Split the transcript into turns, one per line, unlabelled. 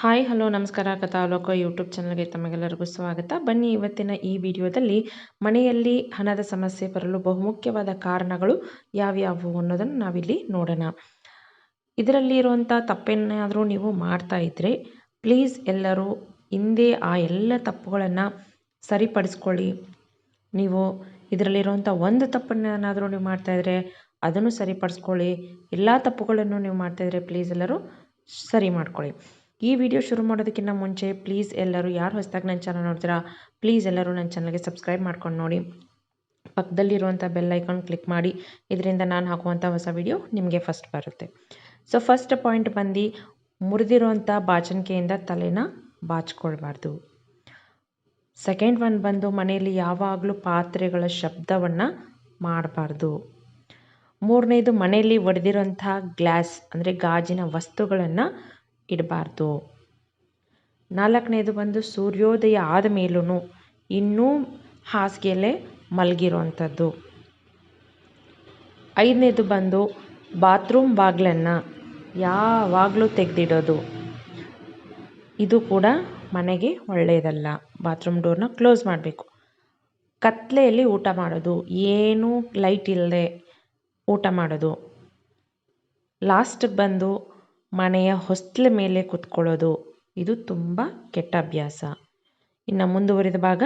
Hi hello ನಮಸ್ಕಾರ ಕಥಾ ಲೋಕ ಯೂಟ್ಯೂಬ್ ಚಾನಲ್ಗೆ ತಮಗೆಲ್ಲರಿಗೂ ಸ್ವಾಗತ. ಬನ್ನಿ, ಇವತ್ತಿನ ಈ ವಿಡಿಯೋದಲ್ಲಿ ಮನೆಯಲ್ಲಿ ಹಣದ ಸಮಸ್ಯೆ ಬರಲು ಬಹುಮುಖ್ಯವಾದ ಕಾರಣಗಳು ಯಾವ್ಯಾವು ಅನ್ನೋದನ್ನು ನಾವಿಲ್ಲಿ ನೋಡೋಣ. ಇದರಲ್ಲಿ ಇರುವಂಥ ತಪ್ಪೇನಾದರೂ ನೀವು ಮಾಡ್ತಾ ಇದ್ದರೆ ಪ್ಲೀಸ್ ಎಲ್ಲರೂ ಹಿಂದೆ ಆ ಎಲ್ಲ ತಪ್ಪುಗಳನ್ನು ಸರಿಪಡಿಸ್ಕೊಳ್ಳಿ. ನೀವು ಇದರಲ್ಲಿರುವಂಥ ಒಂದು ತಪ್ಪನ್ನೇನಾದರೂ ನೀವು ಮಾಡ್ತಾಯಿದ್ರೆ ಅದನ್ನು ಸರಿಪಡಿಸ್ಕೊಳ್ಳಿ. ಎಲ್ಲ ತಪ್ಪುಗಳನ್ನು ನೀವು ಮಾಡ್ತಾಯಿದ್ರೆ ಪ್ಲೀಸ್ ಎಲ್ಲರೂ ಸರಿ ಮಾಡ್ಕೊಳ್ಳಿ. ಈ ವಿಡಿಯೋ ಶುರು ಮಾಡೋದಕ್ಕಿಂತ ಮುಂಚೆ ಪ್ಲೀಸ್ ಎಲ್ಲರೂ ಯಾರು ಹೊಸದಾಗಿ ನನ್ನ ಚಾನಲ್ ನೋಡ್ತೀರಾ ಪ್ಲೀಸ್ ಎಲ್ಲರೂ ನನ್ನ ಚಾನಲ್ಗೆ ಸಬ್ಸ್ಕ್ರೈಬ್ ಮಾಡ್ಕೊಂಡು ನೋಡಿ. ಪಕ್ಕದಲ್ಲಿರುವಂಥ ಬೆಲ್ ಐಕಾನ್ ಕ್ಲಿಕ್ ಮಾಡಿ, ಇದರಿಂದ ನಾನು ಹಾಕುವಂಥ ಹೊಸ ವಿಡಿಯೋ ನಿಮಗೆ ಫಸ್ಟ್ ಬರುತ್ತೆ. ಸೊ ಫಸ್ಟ್ ಪಾಯಿಂಟ್ ಬಂದು ಮುರಿದಿರುವಂಥ ಬಾಚಣಿಕೆಯಿಂದ ತಲೆನ ಬಾಚ್ಕೊಳ್ಬಾರ್ದು. ಸೆಕೆಂಡ್ ಒನ್ ಬಂದು ಮನೆಯಲ್ಲಿ ಯಾವಾಗಲೂ ಪಾತ್ರೆಗಳ ಶಬ್ದವನ್ನು ಮಾಡಬಾರ್ದು. ಮೂರನೇದು ಮನೆಯಲ್ಲಿ ಒಡೆದಿರುವಂಥ ಗ್ಲಾಸ್ ಅಂದರೆ ಗಾಜಿನ ವಸ್ತುಗಳನ್ನು ಇಡಬಾರ್ದು. ನಾಲ್ಕನೇದು ಬಂದು ಸೂರ್ಯೋದಯ ಆದ ಮೇಲೂ ಇನ್ನೂ ಹಾಸಿಗೆಯಲ್ಲೇ ಮಲಗಿರುವಂಥದ್ದು. ಐದನೇದು ಬಂದು ಬಾತ್ರೂಮ್ ಬಾಗಿಲನ್ನು ಯಾವಾಗಲೂ ತೆಗೆದಿಡೋದು. ಇದು ಕೂಡ ಮನೆಗೆ ಒಳ್ಳೆಯದಲ್ಲ. ಬಾತ್ರೂಮ್ ಡೋರ್ನ ಕ್ಲೋಸ್ ಮಾಡಬೇಕು. ಕತ್ತಲೆಯಲ್ಲಿ ಊಟ ಮಾಡೋದು. ಏನೂ ಲೈಟ್ ಇಲ್ಲದೆ ಊಟ ಮಾಡೋದು. ಲಾಸ್ಟ್ ಬಂದು ಮನೆಯ ಹೊಸ್ತಿಲ ಮೇಲೆ ಕುತ್ಕೊಳ್ಳೋದು. ಇದು ತುಂಬ ಕೆಟ್ಟ ಅಭ್ಯಾಸ. ಇನ್ನು ಮುಂದುವರಿದ ಭಾಗ